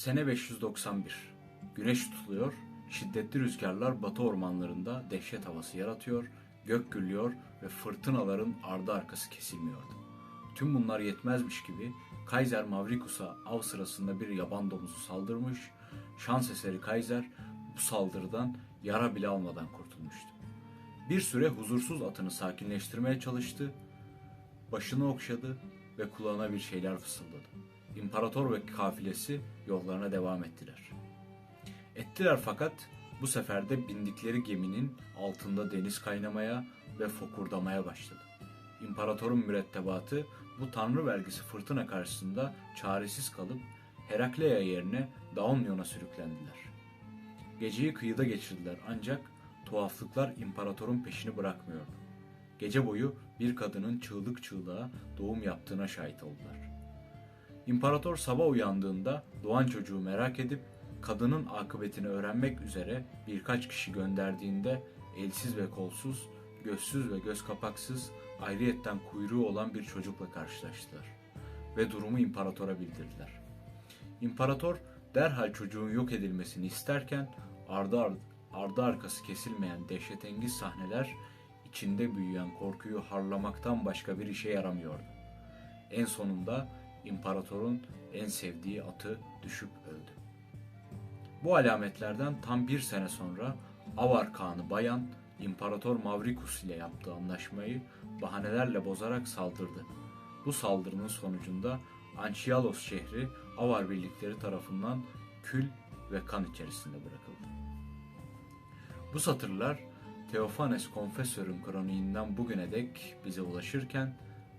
Sene 591. Güneş tutuluyor, şiddetli rüzgarlar batı ormanlarında dehşet havası yaratıyor, gök gürlüyor ve fırtınaların ardı arkası kesilmiyordu. Tüm bunlar yetmezmiş gibi Kaiser Mavricus'a av sırasında bir yaban domuzu saldırmış, şans eseri Kaiser bu saldırıdan yara bile almadan kurtulmuştu. Bir süre huzursuz atını sakinleştirmeye çalıştı, başını okşadı ve kulağına bir şeyler fısıldadı. İmparator ve kafilesi yollarına devam ettiler. Ettiler fakat bu sefer de bindikleri geminin altında deniz kaynamaya ve fokurdamaya başladı. İmparatorun mürettebatı bu tanrı vergisi fırtına karşısında çaresiz kalıp Herakleia yerine Daonyon'a sürüklendiler. Geceyi kıyıda geçirdiler ancak tuhaflıklar imparatorun peşini bırakmıyordu. Gece boyu bir kadının çığlık çığlığa doğum yaptığına şahit oldular. İmparator sabah uyandığında doğan çocuğu merak edip kadının akıbetini öğrenmek üzere birkaç kişi gönderdiğinde elsiz ve kolsuz, gözsüz ve göz kapaksız, ayrıyetten kuyruğu olan bir çocukla karşılaştılar ve durumu imparatora bildirdiler. İmparator derhal çocuğun yok edilmesini isterken ardı, ar- ardı arkası kesilmeyen dehşetengiz sahneler içinde büyüyen korkuyu harlamaktan başka bir işe yaramıyordu. En sonunda imparatorun en sevdiği atı düşüp öldü. Bu alametlerden tam bir sene sonra Avar Kağan'ı Bayan, İmparator Mavricus ile yaptığı anlaşmayı bahanelerle bozarak saldırdı. Bu saldırının sonucunda Anchialos şehri Avar birlikleri tarafından kül ve kan içerisinde bırakıldı. Bu satırlar Teofanes Konfesör'ün kroniğinden bugüne dek bize ulaşırken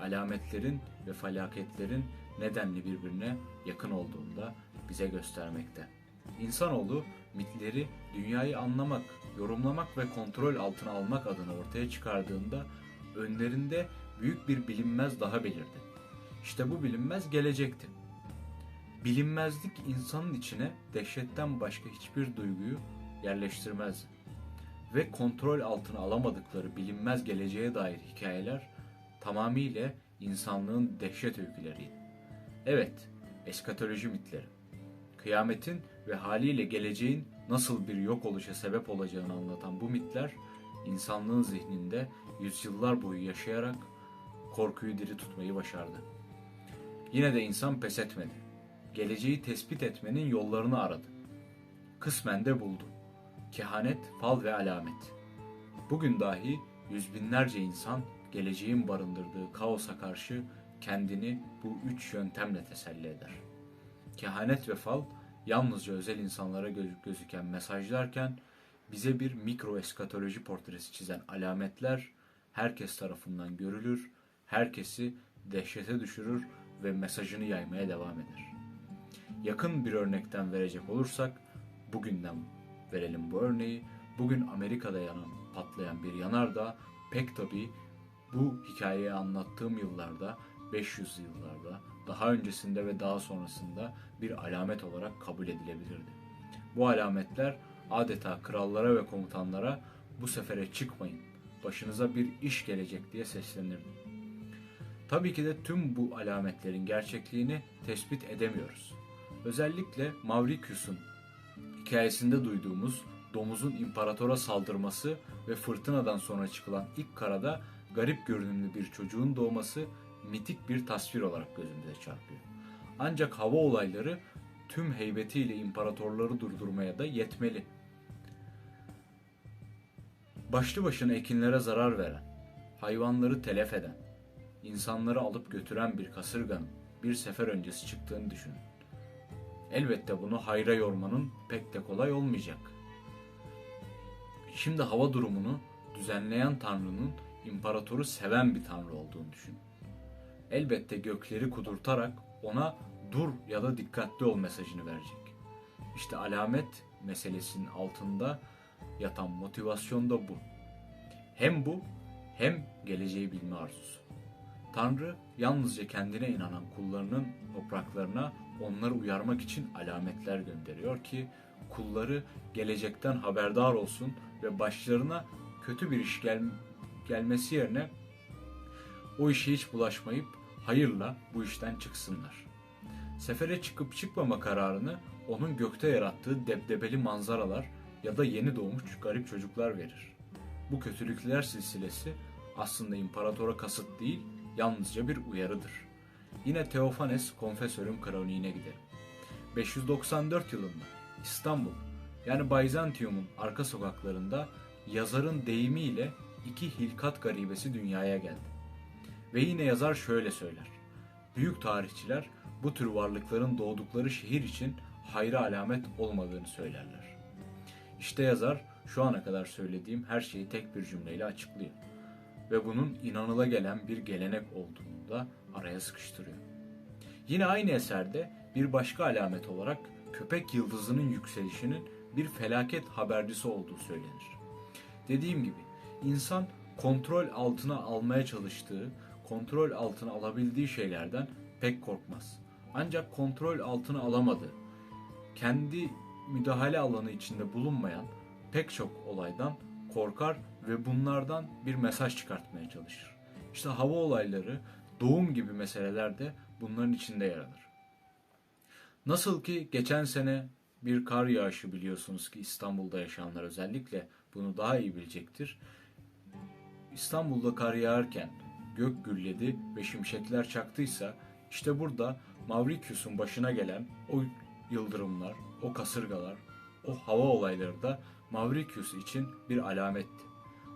alametlerin ve felaketlerin nedenli birbirine yakın olduğunda bize göstermekte. İnsanoğlu mitleri dünyayı anlamak, yorumlamak ve kontrol altına almak adına ortaya çıkardığında önlerinde büyük bir bilinmez daha belirdi. İşte bu bilinmez gelecekti. Bilinmezlik insanın içine dehşetten başka hiçbir duyguyu yerleştirmezdi. Ve kontrol altına alamadıkları bilinmez geleceğe dair hikayeler tamamıyla insanlığın dehşet öyküleriydi. Evet, eskatoloji mitleri. Kıyametin ve haliyle geleceğin nasıl bir yok oluşa sebep olacağını anlatan bu mitler insanlığın zihninde yüzyıllar boyu yaşayarak korkuyu diri tutmayı başardı. Yine de insan pes etmedi. Geleceği tespit etmenin yollarını aradı. Kısmen de buldu. Kehanet, fal ve alamet. Bugün dahi yüz binlerce insan geleceğin barındırdığı kaosa karşı kendini bu üç yöntemle teselli eder. Kehanet ve fal yalnızca özel insanlara göz- gözüken mesajlarken bize bir mikro eskatoloji portresi çizen alametler herkes tarafından görülür, herkesi dehşete düşürür ve mesajını yaymaya devam eder. Yakın bir örnekten verecek olursak bugünden verelim bu örneği. Bugün Amerika'da yanan, patlayan bir yanardağ pek tabii bu hikayeyi anlattığım yıllarda 500 yıllarda daha öncesinde ve daha sonrasında bir alamet olarak kabul edilebilirdi. Bu alametler adeta krallara ve komutanlara bu sefere çıkmayın, başınıza bir iş gelecek diye seslenirdi. Tabii ki de tüm bu alametlerin gerçekliğini tespit edemiyoruz. Özellikle Mavricius'un hikayesinde duyduğumuz domuzun imparatora saldırması ve fırtınadan sonra çıkılan ilk karada garip görünümlü bir çocuğun doğması mitik bir tasvir olarak gözümüze çarpıyor. Ancak hava olayları tüm heybetiyle imparatorları durdurmaya da yetmeli. Başlı başına ekinlere zarar veren, hayvanları telef eden, insanları alıp götüren bir kasırganın bir sefer öncesi çıktığını düşünün. Elbette bunu hayra yormanın pek de kolay olmayacak. Şimdi hava durumunu düzenleyen Tanrı'nın imparatoru seven bir Tanrı olduğunu düşünün. Elbette gökleri kudurtarak ona dur ya da dikkatli ol mesajını verecek. İşte alamet meselesinin altında yatan motivasyon da bu. Hem bu hem geleceği bilme arzusu. Tanrı yalnızca kendine inanan kullarının topraklarına onları uyarmak için alametler gönderiyor ki kulları gelecekten haberdar olsun ve başlarına kötü bir iş gel gelmesi yerine o işe hiç bulaşmayıp hayırla bu işten çıksınlar. Sefere çıkıp çıkmama kararını onun gökte yarattığı debdebeli manzaralar ya da yeni doğmuş garip çocuklar verir. Bu kötülükler silsilesi aslında imparatora kasıt değil, yalnızca bir uyarıdır. Yine Teofanes Konfesör'ün kroniğine gidelim. 594 yılında İstanbul yani Byzantium'un arka sokaklarında yazarın deyimiyle iki hilkat garibesi dünyaya geldi. Ve yine yazar şöyle söyler. Büyük tarihçiler bu tür varlıkların doğdukları şehir için hayra alamet olmadığını söylerler. İşte yazar şu ana kadar söylediğim her şeyi tek bir cümleyle açıklıyor. Ve bunun inanıla gelen bir gelenek olduğunu da araya sıkıştırıyor. Yine aynı eserde bir başka alamet olarak köpek yıldızının yükselişinin bir felaket habercisi olduğu söylenir. Dediğim gibi insan kontrol altına almaya çalıştığı, kontrol altına alabildiği şeylerden pek korkmaz. Ancak kontrol altına alamadığı, kendi müdahale alanı içinde bulunmayan pek çok olaydan korkar ve bunlardan bir mesaj çıkartmaya çalışır. İşte hava olayları, doğum gibi meseleler de bunların içinde yer alır. Nasıl ki geçen sene bir kar yağışı biliyorsunuz ki İstanbul'da yaşayanlar özellikle bunu daha iyi bilecektir. İstanbul'da kar yağarken gök gürledi ve şimşekler çaktıysa işte burada Mauritius'un başına gelen o yıldırımlar, o kasırgalar, o hava olayları da Mauritius için bir alametti.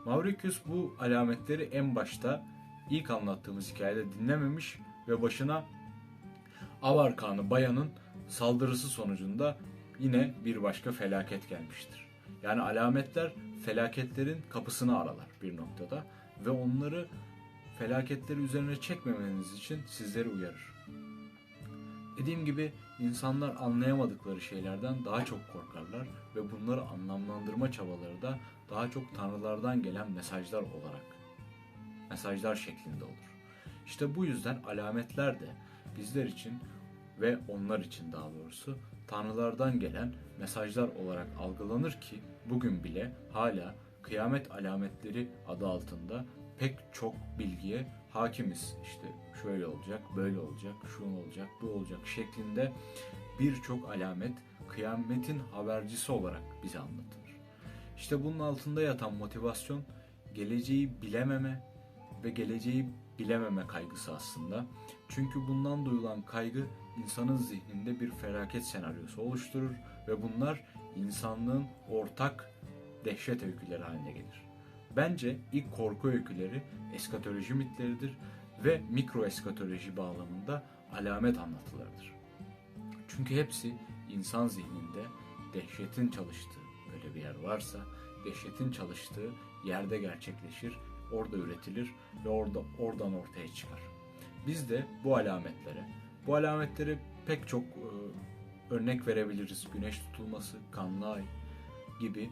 Mauritius bu alametleri en başta ilk anlattığımız hikayede dinlememiş ve başına Avarkanı Bayan'ın saldırısı sonucunda yine bir başka felaket gelmiştir. Yani alametler felaketlerin kapısını aralar bir noktada ve onları felaketleri üzerine çekmemeniz için sizleri uyarır. Dediğim gibi insanlar anlayamadıkları şeylerden daha çok korkarlar ve bunları anlamlandırma çabaları da daha çok tanrılardan gelen mesajlar olarak, mesajlar şeklinde olur. İşte bu yüzden alametler de bizler için ve onlar için daha doğrusu tanrılardan gelen mesajlar olarak algılanır ki bugün bile hala kıyamet alametleri adı altında pek çok bilgiye hakimiz. İşte şöyle olacak, böyle olacak, şu olacak, bu olacak şeklinde birçok alamet kıyametin habercisi olarak bize anlatılır. İşte bunun altında yatan motivasyon geleceği bilememe ve geleceği bilememe kaygısı aslında. Çünkü bundan duyulan kaygı insanın zihninde bir felaket senaryosu oluşturur ve bunlar insanlığın ortak dehşet öyküleri haline gelir. Bence ilk korku öyküleri eskatoloji mitleridir ve mikro eskatoloji bağlamında alamet anlatılarıdır. Çünkü hepsi insan zihninde dehşetin çalıştığı böyle bir yer varsa dehşetin çalıştığı yerde gerçekleşir, orada üretilir ve orada oradan ortaya çıkar. Biz de bu alametlere, bu alametlere pek çok e, örnek verebiliriz. Güneş tutulması, kanlı ay gibi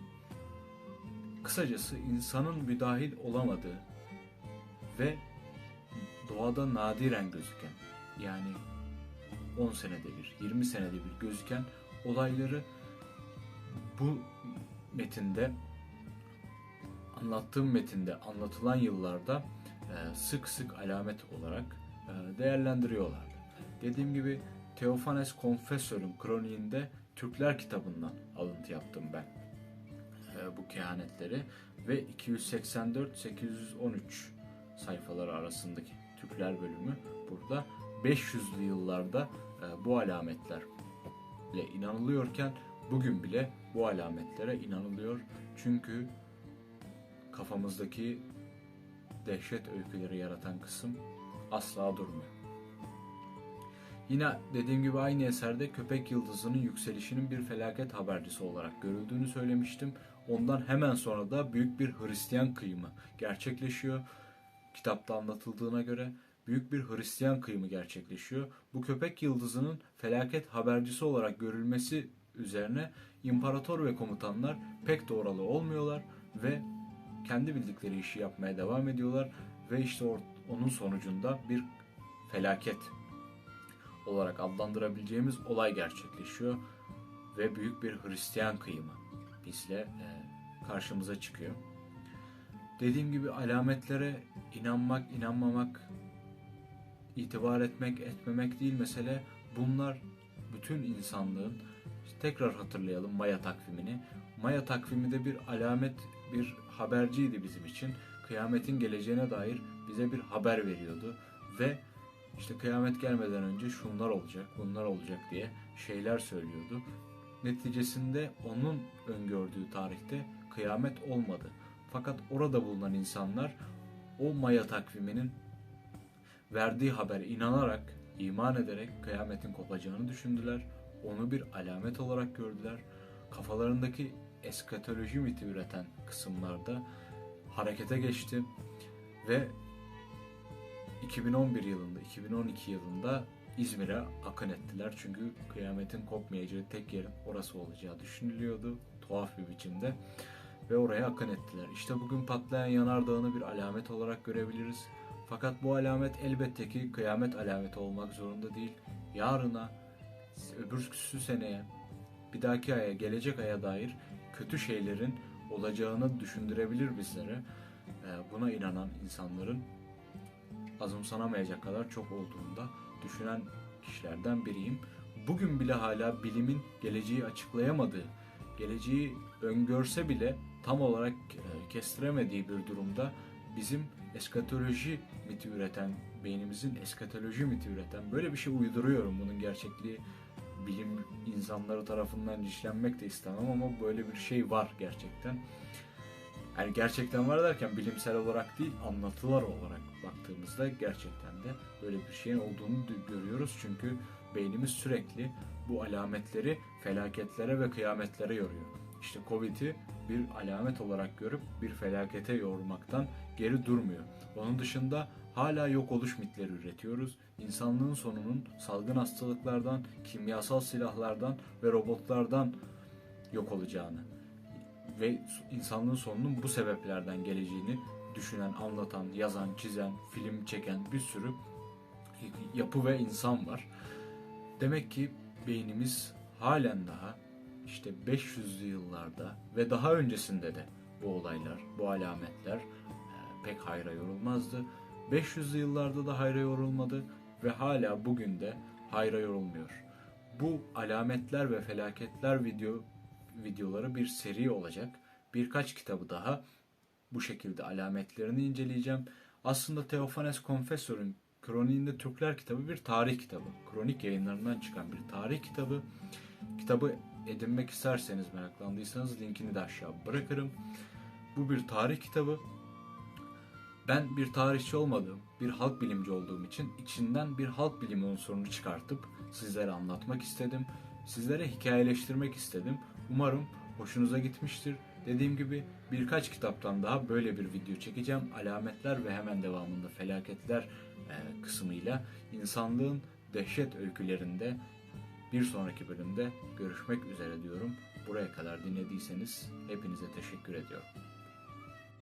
Kısacası insanın müdahil olamadığı ve doğada nadiren gözüken yani 10 senede bir, 20 senede bir gözüken olayları bu metinde anlattığım metinde anlatılan yıllarda e, sık sık alamet olarak e, değerlendiriyorlardı. Dediğim gibi Teofanes Confessor'un kroniğinde Türkler kitabından alıntı yaptım ben bu kehanetleri ve 284-813 sayfaları arasındaki Türkler bölümü burada 500'lü yıllarda e, bu alametlerle inanılıyorken bugün bile bu alametlere inanılıyor. Çünkü kafamızdaki dehşet öyküleri yaratan kısım asla durmuyor. Yine dediğim gibi aynı eserde köpek yıldızının yükselişinin bir felaket habercisi olarak görüldüğünü söylemiştim. Ondan hemen sonra da büyük bir Hristiyan kıyımı gerçekleşiyor. Kitapta anlatıldığına göre büyük bir Hristiyan kıyımı gerçekleşiyor. Bu köpek yıldızının felaket habercisi olarak görülmesi üzerine imparator ve komutanlar pek doğralı olmuyorlar ve kendi bildikleri işi yapmaya devam ediyorlar ve işte onun sonucunda bir felaket olarak adlandırabileceğimiz olay gerçekleşiyor ve büyük bir Hristiyan kıyımı bizle e, karşımıza çıkıyor. Dediğim gibi alametlere inanmak, inanmamak, itibar etmek, etmemek değil mesele. Bunlar bütün insanlığın Tekrar hatırlayalım Maya takvimini. Maya takvimi de bir alamet, bir haberciydi bizim için. Kıyametin geleceğine dair bize bir haber veriyordu ve işte kıyamet gelmeden önce şunlar olacak, bunlar olacak diye şeyler söylüyordu. Neticesinde onun öngördüğü tarihte kıyamet olmadı. Fakat orada bulunan insanlar o Maya takviminin verdiği habere inanarak, iman ederek kıyametin kopacağını düşündüler. Onu bir alamet olarak gördüler. Kafalarındaki eskatoloji miti üreten kısımlarda harekete geçti ve 2011 yılında, 2012 yılında İzmir'e akın ettiler. Çünkü kıyametin kopmayacağı tek yerin orası olacağı düşünülüyordu. Tuhaf bir biçimde. Ve oraya akın ettiler. İşte bugün patlayan yanardağını bir alamet olarak görebiliriz. Fakat bu alamet elbette ki kıyamet alameti olmak zorunda değil. Yarına, öbürsü seneye, bir dahaki aya, gelecek aya dair kötü şeylerin olacağını düşündürebilir bizlere. Ee, Buna inanan insanların azımsanamayacak kadar çok olduğunda düşünen kişilerden biriyim. Bugün bile hala bilimin geleceği açıklayamadığı, geleceği öngörse bile tam olarak e, kestiremediği bir durumda bizim eskatoloji miti üreten, beynimizin eskatoloji miti üreten böyle bir şey uyduruyorum. Bunun gerçekliği bilim insanları tarafından işlenmek de istemem ama böyle bir şey var gerçekten. Yani gerçekten var derken bilimsel olarak değil anlatılar olarak baktığımızda gerçekten de böyle bir şeyin olduğunu du- görüyoruz. Çünkü beynimiz sürekli bu alametleri felaketlere ve kıyametlere yoruyor. İşte Covid'i bir alamet olarak görüp bir felakete yormaktan geri durmuyor. Onun dışında hala yok oluş mitleri üretiyoruz. İnsanlığın sonunun salgın hastalıklardan, kimyasal silahlardan ve robotlardan yok olacağını ve insanlığın sonunun bu sebeplerden geleceğini düşünen, anlatan, yazan, çizen, film çeken bir sürü yapı ve insan var. Demek ki beynimiz halen daha işte 500'lü yıllarda ve daha öncesinde de bu olaylar, bu alametler e, pek hayra yorulmazdı. 500'lü yıllarda da hayra yorulmadı ve hala bugün de hayra yorulmuyor. Bu alametler ve felaketler video videoları bir seri olacak. Birkaç kitabı daha bu şekilde alametlerini inceleyeceğim. Aslında Teofanes Confessor'un Kroniğinde Türkler kitabı bir tarih kitabı. Kronik yayınlarından çıkan bir tarih kitabı. Kitabı edinmek isterseniz meraklandıysanız linkini de aşağı bırakırım. Bu bir tarih kitabı. Ben bir tarihçi olmadığım, bir halk bilimci olduğum için içinden bir halk bilimi unsurunu çıkartıp sizlere anlatmak istedim. Sizlere hikayeleştirmek istedim. Umarım hoşunuza gitmiştir. Dediğim gibi birkaç kitaptan daha böyle bir video çekeceğim. Alametler ve hemen devamında felaketler e, kısmıyla insanlığın dehşet öykülerinde bir sonraki bölümde görüşmek üzere diyorum. Buraya kadar dinlediyseniz hepinize teşekkür ediyorum.